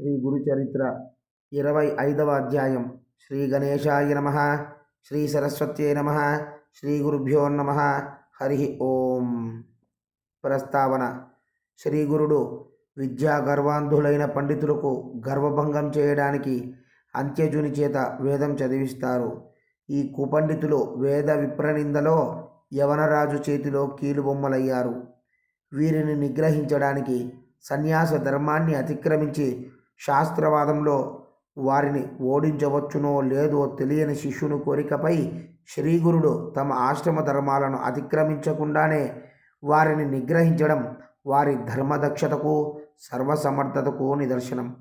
శ్రీ గురు చరిత్ర ఇరవై ఐదవ అధ్యాయం. శ్రీ గణేశాయ నమ శ్రీ సరస్వత్యై నమ శ్రీ గురుభ్యో నమ. హరి ఓం. ప్రస్తావన. శ్రీ గురుడు విద్యా గర్వాంధులైన పండితులకు గర్వభంగం చేయడానికి అంత్యజుని చేత వేదం చదివిస్తారు. ఈ కుపండితులు వేద విప్రనిందలో యవనరాజు చేతిలో కీలుబొమ్మలయ్యారు. వీరిని నిగ్రహించడానికి సన్యాస ధర్మాన్ని అతిక్రమించి శాస్త్రవాదంలో వారిని ఓడించవచ్చునో లేదో తెలియని శిష్యుని కోరికపై శ్రీగురుడు తమ ఆశ్రమ ధర్మాలను అతిక్రమించకుండానే వారిని నిగ్రహించడం వారి ధర్మదక్షతకు సర్వసమర్థతకు నిదర్శనం.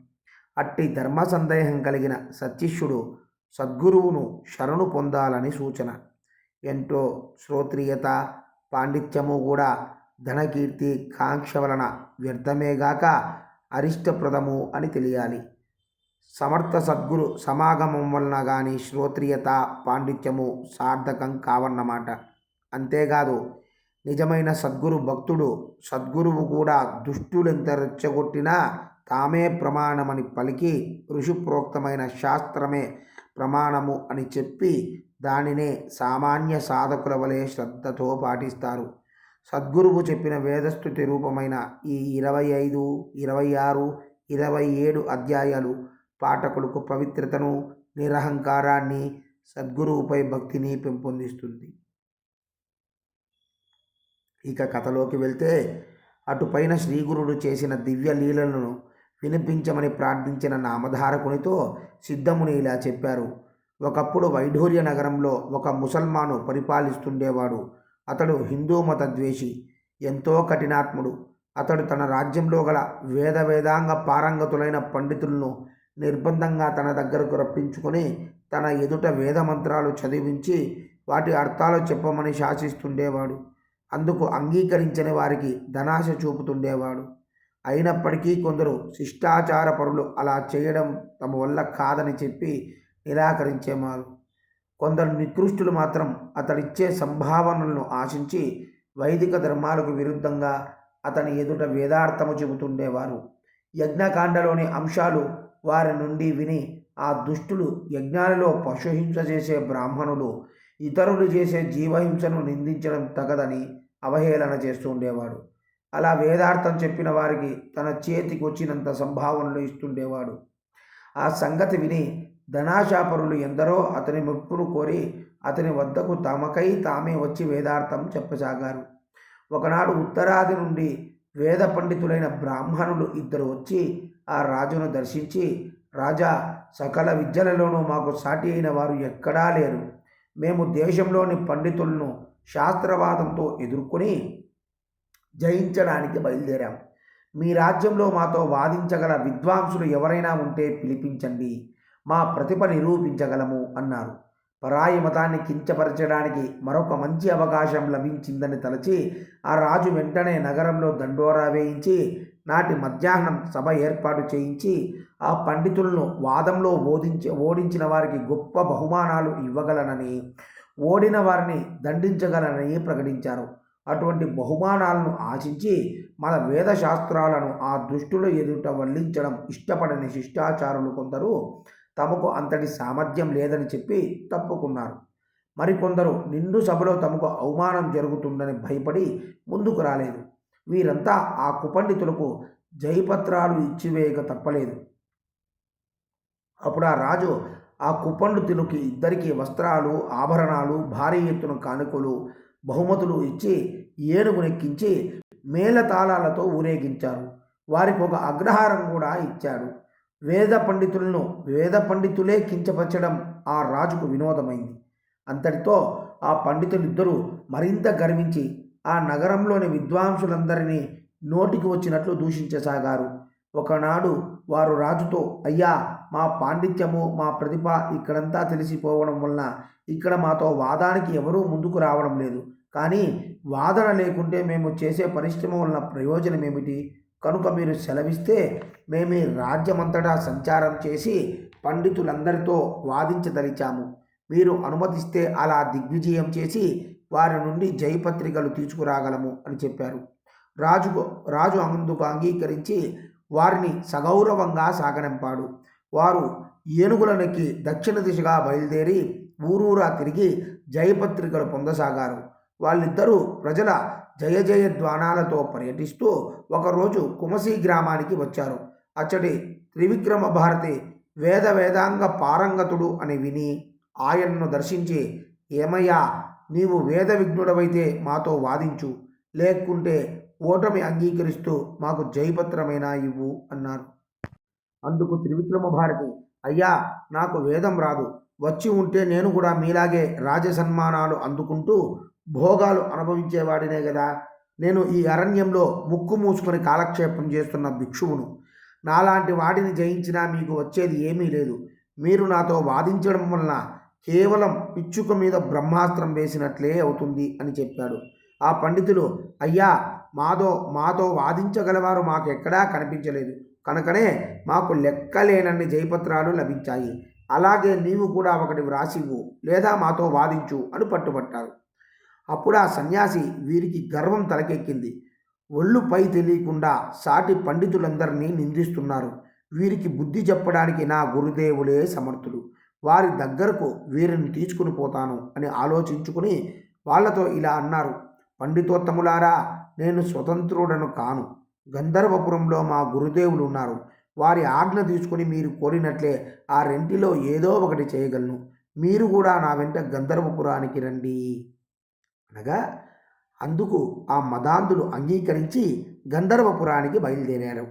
అట్టి ధర్మ సందేహం కలిగిన సత్శిష్యుడు సద్గురువును శరణు పొందాలని సూచన. ఎంతో శ్రోత్రియత పాండిత్యము కూడా ధనకీర్తి కాంక్ష వలన వ్యర్థమేగాక అరిష్టప్రదము అని తెలియాలి. సమర్థ సద్గురు సమాగమం వలన కానీ శ్రోత్రియత పాండిత్యము సార్థకం కావన్నమాట. అంతేకాదు నిజమైన సద్గురు భక్తుడు సద్గురువు కూడా దుష్టులెంత రెచ్చగొట్టినా తామే ప్రమాణమని పలికి ఋషిప్రోక్తమైన శాస్త్రమే ప్రమాణము అని చెప్పి దానినే సామాన్య సాధకుల వలె శ్రద్ధతో పాటిస్తారు. సద్గురువు చెప్పిన వేదస్థుతి రూపమైన ఈ ఇరవై ఐదు ఇరవై ఆరు ఇరవై ఏడు అధ్యాయాలు పాఠకులకు పవిత్రతను నిరహంకారాన్ని సద్గురువుపై భక్తిని పెంపొందిస్తుంది. ఇక కథలోకి వెళ్తే అటుపైన శ్రీగురుడు చేసిన దివ్య లీలలను వినిపించమని ప్రార్థించిన నామధారకునితో సిద్ధముని ఇలా చెప్పారు. ఒకప్పుడు వైఢూర్య నగరంలో ఒక ముసల్మాను పరిపాలిస్తుండేవాడు. అతడు హిందూ మత ద్వేషి ఎంతో కఠినాత్ముడు. అతడు తన రాజ్యంలో గల వేద వేదాంగ పారంగతులైన పండితులను నిర్బంధంగా తన దగ్గరకు రప్పించుకొని తన ఎదుట వేద మంత్రాలు చదివించి వాటి అర్థాలు చెప్పమని శాసిస్తుండేవాడు. అందుకు అంగీకరించని వారికి ధనాశ చూపుతుండేవాడు. అయినప్పటికీ కొందరు శిష్టాచార పరులు అలా చేయడం తమ వల్ల కాదని చెప్పి నిరాకరించేవారు. కొందరు నికృష్టులు మాత్రం అతడిచ్చే సంభావనలను ఆశించి వైదిక ధర్మాలకు విరుద్ధంగా అతని ఎదుట వేదార్థము చెబుతుండేవారు. యజ్ఞకాండలోని అంశాలు వారి నుండి విని ఆ దుష్టులు యజ్ఞాలలో పశుహింస చేసే బ్రాహ్మణులు ఇతరులు చేసే జీవహింసను నిందించడం తగదని అవహేళన చేస్తూ ఉండేవాడు. అలా వేదార్థం చెప్పిన వారికి తన చేతికి వచ్చినంత సంభావనలు ఇస్తుండేవాడు. ఆ సంగతి విని ధనాశాపరులు ఎందరో అతని మెప్పును కోరి అతని వద్దకు తమకై తామే వచ్చి వేదార్థం చెప్పసాగారు. ఒకనాడు ఉత్తరాది నుండి వేద పండితులైన బ్రాహ్మణులు ఇద్దరు వచ్చి ఆ రాజును దర్శించి రాజా సకల విద్యలలోనూ మాకు సాటి అయిన వారు ఎక్కడా లేరు. మేము దేశంలోని పండితులను శాస్త్రవాదంతో ఎదుర్కొని జయించడానికి బయలుదేరాం. మీ రాజ్యంలో మాతో వాదించగల విద్వాంసులు ఎవరైనా ఉంటే పిలిపించండి. మా ప్రతిభ నిరూపించగలము అన్నారు. పరాయి మతాన్ని కించపరచడానికి మరొక మంచి అవకాశం లభించిందని తలచి ఆ రాజు వెంటనే నగరంలో దండోరా వేయించి నాటి మధ్యాహ్నం సభ ఏర్పాటు చేయించి ఆ పండితులను వాదంలో ఓదించి ఓడించిన వారికి గొప్ప బహుమానాలు ఇవ్వగలనని ఓడిన వారిని దండించగలనని ప్రకటించారు. అటువంటి బహుమానాలను ఆశించి మన వేదశాస్త్రాలను ఆ దృష్టిలో ఎదుట వల్లించడం ఇష్టపడని శిష్టాచారులు కొందరు తమకు అంతటి సామర్థ్యం లేదని చెప్పి తప్పుకున్నారు. మరికొందరు నిండు సభలో తమకు అవమానం జరుగుతుందని భయపడి ముందుకు రాలేదు. వీరంతా ఆ కుపండితులకు జయపత్రాలు ఇచ్చివేయక తప్పలేదు. అప్పుడు ఆ రాజు ఆ కుపండితులకి ఇద్దరికి వస్త్రాలు ఆభరణాలు భారీ ఎత్తున కానుకలు బహుమతులు ఇచ్చి ఏనుగునెక్కించి మేళతాళాలతో ఊరేగించారు. వారికి ఒక అగ్రహారం కూడా ఇచ్చాడు. వేద పండితులను వేద పండితులే కించపరచడం ఆ రాజుకు వినోదమైంది. అంతటితో ఆ పండితులిద్దరూ మరింత గర్వించి ఆ నగరంలోని విద్వాంసులందరినీ నోటికి వచ్చినట్లు దూషించసాగారు. ఒకనాడు వారు రాజుతో అయ్యా మా పాండిత్యము మా ప్రతిభ ఇక్కడంతా తెలిసిపోవడం వలన ఇక్కడ మాతో వాదానికి ఎవరూ ముందుకు రావడం లేదు. కానీ వాదన లేకుంటే మేము చేసే పరిశ్రమ వలన ప్రయోజనం ఏమిటి కనుక మీరు సెలవిస్తే మేము ఈ రాజ్యమంతటా సంచారం చేసి పండితులందరితో వాదించదలిచాము. మీరు అనుమతిస్తే అలా దిగ్విజయం చేసి వారి నుండి జయపత్రికలు తీసుకురాగలము అని చెప్పారు. రాజుకు రాజు అందుకు అంగీకరించి వారిని సగౌరవంగా సాగనంపాడు. వారు ఏనుగులనికి దక్షిణ దిశగా బయలుదేరి ఊరూరా తిరిగి జయపత్రికలు పొందసాగారు. వాళ్ళిద్దరూ ప్రజల జయ జయ ధ్వానాలతో పర్యటిస్తూ ఒకరోజు కుమసి గ్రామానికి వచ్చారు. అచ్చటి త్రివిక్రమ భారతి వేద వేదాంగ పారంగతుడు అని విని ఆయన్ను దర్శించి ఏమయ్యా నీవు వేద విఘ్నుడవైతే మాతో వాదించు. లేకుంటే ఓటమి అంగీకరిస్తూ మాకు జయపత్రమైనా ఇవ్వు అన్నారు. అందుకు త్రివిక్రమ భారతి అయ్యా నాకు వేదం రాదు. వచ్చి ఉంటే నేను కూడా మీలాగే రాజ సన్మానాలు అందుకుంటూ భోగాలు అనుభవించేవాడినే కదా నేను ఈ అరణ్యంలో ముక్కు మూసుకొని కాలక్షేపం చేస్తున్న భిక్షువును. నాలాంటి వాటిని జయించినా మీకు వచ్చేది ఏమీ లేదు. మీరు నాతో వాదించడం వలన కేవలం పిచ్చుక మీద బ్రహ్మాస్త్రం వేసినట్లే అవుతుంది అని చెప్పాడు. ఆ పండితులు అయ్యా మాతో మాతో వాదించగలవారు మాకెక్కడా కనిపించలేదు. కనుకనే మాకు లెక్కలేనన్ని జయపత్రాలు లభించాయి. అలాగే నీవు కూడా ఒకటి వ్రాసివ్వు లేదా మాతో వాదించు అని పట్టుబట్టారు. అప్పుడు ఆ సన్యాసి వీరికి గర్వం తలకెక్కింది. ఒళ్ళు పై తెలియకుండా సాటి పండితులందరినీ నిందిస్తున్నారు. వీరికి బుద్ధి చెప్పడానికి నా గురుదేవులే సమర్థులు. వారి దగ్గరకు వీరిని తీసుకుని పోతాను అని ఆలోచించుకుని వాళ్ళతో ఇలా అన్నారు. పండితోత్తములారా నేను స్వతంత్రుడను కాను. గంధర్వపురంలో మా గురుదేవులు ఉన్నారు. వారి ఆజ్ఞ తీసుకుని మీరు కోరినట్లే ఆ రెంటిలో ఏదో ఒకటి చేయగలను. మీరు కూడా నా వెంట గంధర్వపురానికి రండి. అనగా అందుకు ఆ మదాంధులు అంగీకరించి గంధర్వపురానికి బయలుదేరారు.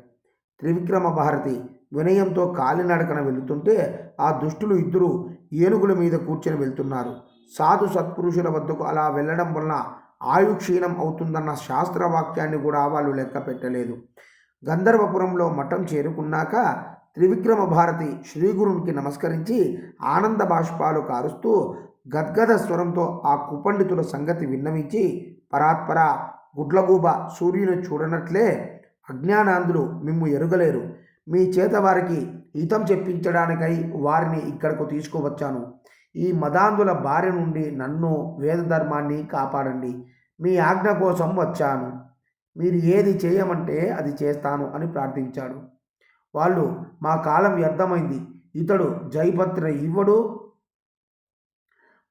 త్రివిక్రమ భారతి వినయంతో కాలినడకన వెళుతుంటే ఆ దుష్టులు ఇద్దరు ఏనుగుల మీద కూర్చొని వెళ్తున్నారు. సాధు సత్పురుషుల వద్దకు అలా వెళ్ళడం వలన ఆయు క్షీణం అవుతుందన్న శాస్త్రవాక్యాన్ని కూడా వాళ్ళు లెక్క పెట్టలేదు. గంధర్వపురంలో మఠం చేరుకున్నాక త్రివిక్రమ భారతి శ్రీగురునికి నమస్కరించి ఆనంద బాష్పాలు కారుస్తూ గద్గద స్వరంతో ఆ కుపండితుల సంగతి విన్నవించి పరాత్పర గుడ్లగూబ సూర్యుని చూడనట్లే అజ్ఞానాంధులు మిమ్ము ఎరుగలేరు. మీ చేత వారికి హితం చెప్పించడానికై వారిని ఇక్కడకు తీసుకువచ్చాను. ఈ మదాంధుల బారి నుండి నన్ను వేదధర్మాన్ని కాపాడండి. మీ ఆజ్ఞ కోసం వచ్చాను. మీరు ఏది చేయమంటే అది చేస్తాను అని ప్రార్థించాడు. వాళ్ళు మా కాలం వ్యర్థమైంది. ఇతడు జైపత్ర ఇవ్వడు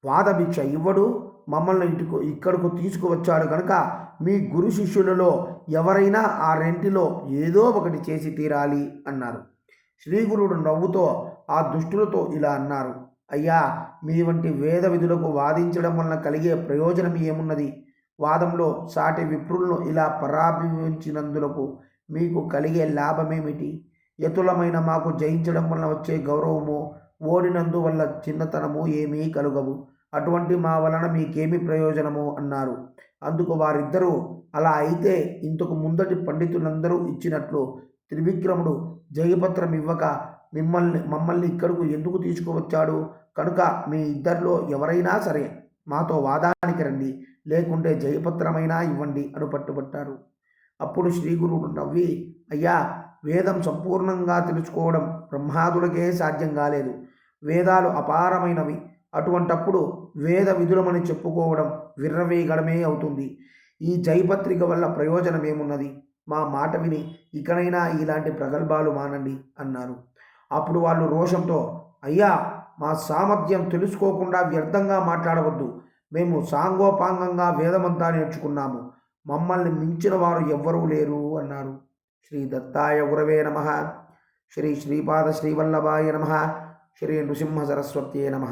వాదభిక్ష ఇవ్వడు మమ్మల్ని ఇటుకు ఇక్కడకు తీసుకువచ్చాడు కనుక మీ గురు శిష్యులలో ఎవరైనా ఆ రెంటిలో ఏదో ఒకటి చేసి తీరాలి అన్నారు. శ్రీగురుడు నవ్వుతో ఆ దుష్టులతో ఇలా అన్నారు. అయ్యా మీ వంటి వేద విధులకు వాదించడం వలన కలిగే ప్రయోజనం ఏమున్నది? వాదంలో సాటి విప్రులను ఇలా పరాభించినందులకు మీకు కలిగే లాభమేమిటి? యతులమైన మాకు జయించడం వలన వచ్చే గౌరవము ఓడినందువల్ల చిన్నతనము ఏమీ కలుగవు. అటువంటి మా వలన మీకేమి ప్రయోజనము? అన్నారు. అందుకు వారిద్దరూ అలా అయితే ఇంతకు ముందటి పండితులందరూ ఇచ్చినట్లు త్రివిక్రముడు జయపత్రం ఇవ్వక మిమ్మల్ని మమ్మల్ని ఇక్కడకు ఎందుకు తీసుకువచ్చాడు? కనుక మీ ఇద్దరిలో ఎవరైనా సరే మాతో వాదానికి రండి లేకుంటే జయపత్రమైనా ఇవ్వండి అని పట్టుబట్టారు. అప్పుడు శ్రీగురుడు నవ్వి అయ్యా వేదం సంపూర్ణంగా తెలుసుకోవడం బ్రహ్మాదులకే సాధ్యం కాలేదు. వేదాలు అపారమైనవి. అటువంటప్పుడు వేద విధులమని చెప్పుకోవడం విర్రవేయగడమే అవుతుంది. ఈ జైపత్రిక వల్ల ప్రయోజనం ఏమున్నది మా మాట విని ఇకనైనా ఇలాంటి ప్రగల్భాలు మానండి అన్నారు. అప్పుడు వాళ్ళు రోషంతో అయ్యా మా సామర్థ్యం తెలుసుకోకుండా వ్యర్థంగా మాట్లాడవద్దు. మేము సాంగోపాంగంగా వేదమంతా నేర్చుకున్నాము. మమ్మల్ని మించిన వారు ఎవ్వరూ లేరు అన్నారు. శ్రీ దత్తాయ గురవే నమ. శ్రీ శ్రీపాద శ్రీవల్లభాయ నమ. శ్రీ నృసింహ సరస్వత్యే నమ.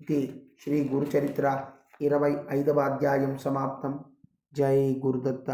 ఇది శ్రీ గురుచరిత్ర ఇరవై ఐదవ అధ్యాయం సమాప్తం జై గురుదత్త